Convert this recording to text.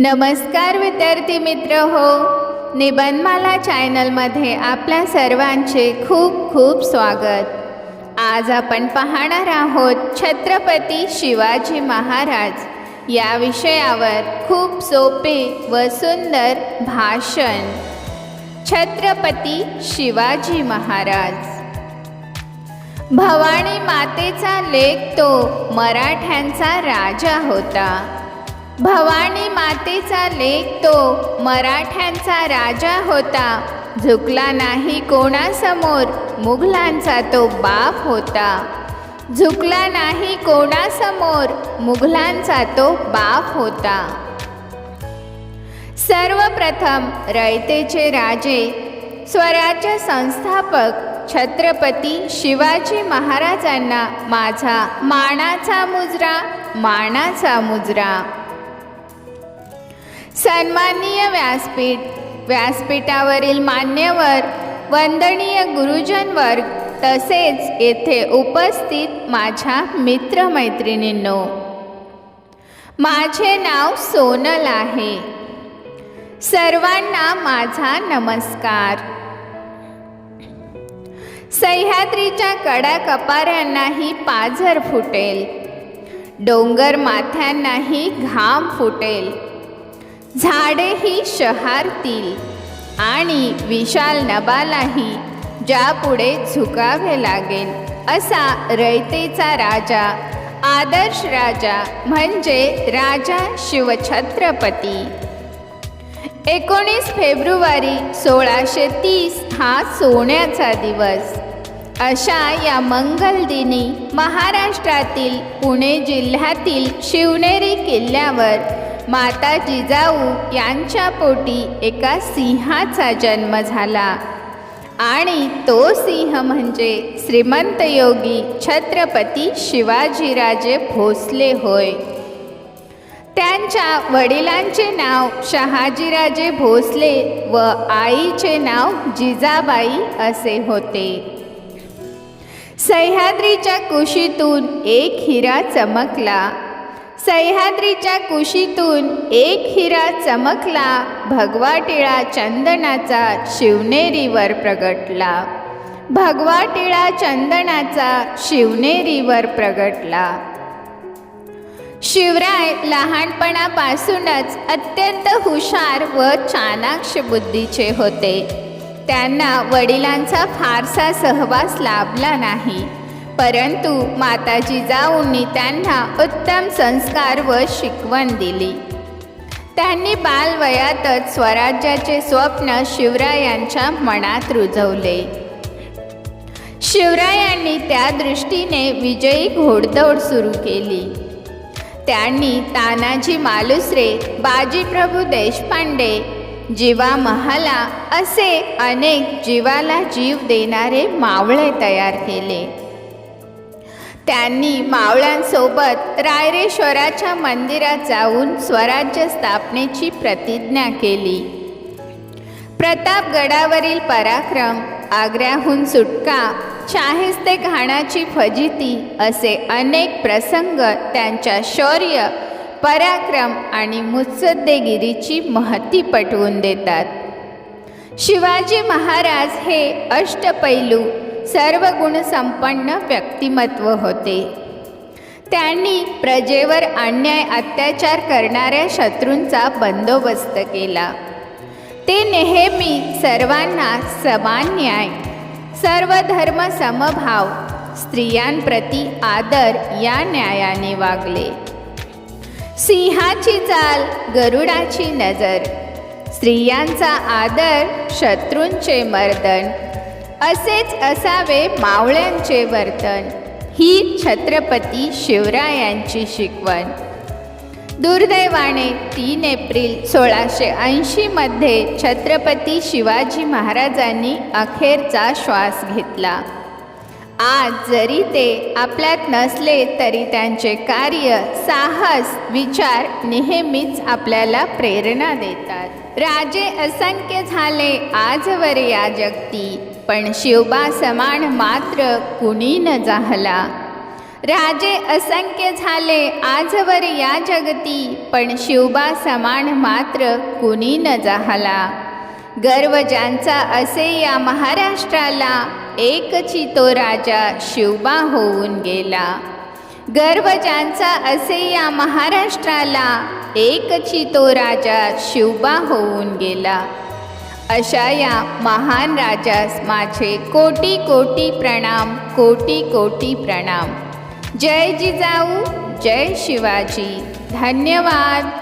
नमस्कार विद्यार्थी मित्र हो. निबंधमाला चॅनलमध्ये आपल्या सर्वांचे खूप खूप स्वागत. आज आपण पाहणार आहोत छत्रपती शिवाजी महाराज या विषयावर खूप सोपे व सुंदर भाषण. छत्रपती शिवाजी महाराज. भवानी मातेचा लेख तो मराठ्यांचा राजा होता. भवानी मातेचा लेख तो मराठ्यांचा राजा होता. झुकला नाही कोणासमोर मुघलांचा तो बाप होता. झुकला नाही कोणासमोर मुघलांचा तो बाप होता. सर्वप्रथम रयतेचे राजे स्वराज्य संस्थापक छत्रपती शिवाजी महाराजांना माझा मानाचा मुजरा मानाचा मुजरा. सन्माननीय व्यासपीठ. व्यासपीठावरील मान्यवर वंदनीय गुरुजन वर्ग तसेच येथे उपस्थित माझ्या मित्रमैत्रिणींनो. माझे नाव सोनल आहे. सर्वांना माझा नमस्कार. सह्याद्रीच्या कडा कपाऱ्यांनाही पाझर फुटेल. डोंगर माथ्यांनाही घाम फुटेल. झाडेही शहारतील आणि विशाल नबालाही ज्यापुढे झुकावे लागेल. असा रयतेचा राजा आदर्श राजा म्हणजे राजा शिवछत्रपती. एकोणीस फेब्रुवारी सोळाशे तीस हा सोन्याचा दिवस. अशा या मंगल दिनी महाराष्ट्रातील पुणे जिल्ह्यातील शिवनेरी किल्ल्यावर माता जिजाऊ यांच्या पोटी एका सिंहाचा जन्म झाला. आणि तो सिंह म्हणजे श्रीमंत योगी छत्रपती शिवाजीराजे भोसले होय. त्यांच्या वडिलांचे नाव शहाजीराजे भोसले व आईचे नाव जिजाबाई असे होते. सह्याद्रीच्या कुशीतून एक हिरा चमकला. सह्याद्रीच्या कुशीतून एक हिरा चमकला. भगवा टिळा चंदनाचा शिवनेरीवर प्रगटला. भगवा टिळा चंदनाचा शिवनेरीवर प्रगटला. शिवराय लहानपणापासूनच अत्यंत हुशार व चाणाक्ष बुद्धीचे होते. त्यांना वडिलांचा फारसा सहवास लाभला नाही. परंतु माता जिजाऊंनी त्यांना उत्तम संस्कार व शिकवण दिली. त्यांनी बालवयातच स्वराज्याचे स्वप्न शिवरायांच्या मनात रुजवले. शिवरायांनी त्या दृष्टीने विजयी घोडदौड सुरू केली. त्यांनी तानाजी मालुसरे बाजीप्रभू देशपांडे जीवा महाला असे अनेक जीवाला जीव देणारे मावळे तयार केले. त्यांनी मावळ्यांसोबत रायरेश्वराच्या मंदिरात जाऊन स्वराज्य स्थापनेची प्रतिज्ञा केली. प्रतापगडावरील पराक्रम आग्र्याहून सुटका शाहिस्ते घाणाची फजिती असे अनेक प्रसंग त्यांच्या शौर्य पराक्रम आणि मुत्सद्देगिरीची महती पटवून देतात. शिवाजी महाराज हे अष्टपैलू सर्व गुणसंपन्न व्यक्तिमत्व होते. त्यांनी प्रजेवर अन्याय अत्याचार करणाऱ्या शत्रूंचा बंदोबस्त केला. ते नेहमी सर्वांना समान न्याय सर्व धर्म समभाव स्त्रियांप्रती आदर या न्यायाने वागले. सिंहाची चाल गरुडाची नजर स्त्रियांचा आदर शत्रूंचे मर्दन असेच असावे मावळ्यांचे वर्तन. ही छत्रपती शिवरायांची शिकवण. दुर्दैवाने तीन एप्रिल सोळाशे ऐंशीमध्ये छत्रपती शिवाजी महाराजांनी अखेरचा श्वास घेतला. आज जरी ते आपल्यात नसले तरी त्यांचे कार्य साहस विचार नेहमीच आपल्याला प्रेरणा देतात. राजे असंख्य झाले आजवर या जगती. पण शिवबा समान मात्र कुणी न जाहला. राजे असंख्य झाले आजवर या जगती. पण शिवबा समान मात्र कुणी न जाहला. गर्व ज्यांचा असे या महाराष्ट्राला एकची तो राजा शिवबा होऊन गेला. गर्व ज्यांचा असे या महाराष्ट्राला एकची तो राजा शिवबा होऊन गेला. अशा या महान राजास माझे कोटी कोटी प्रणाम कोटी कोटी प्रणाम. जय जिजाऊ जय शिवाजी. धन्यवाद.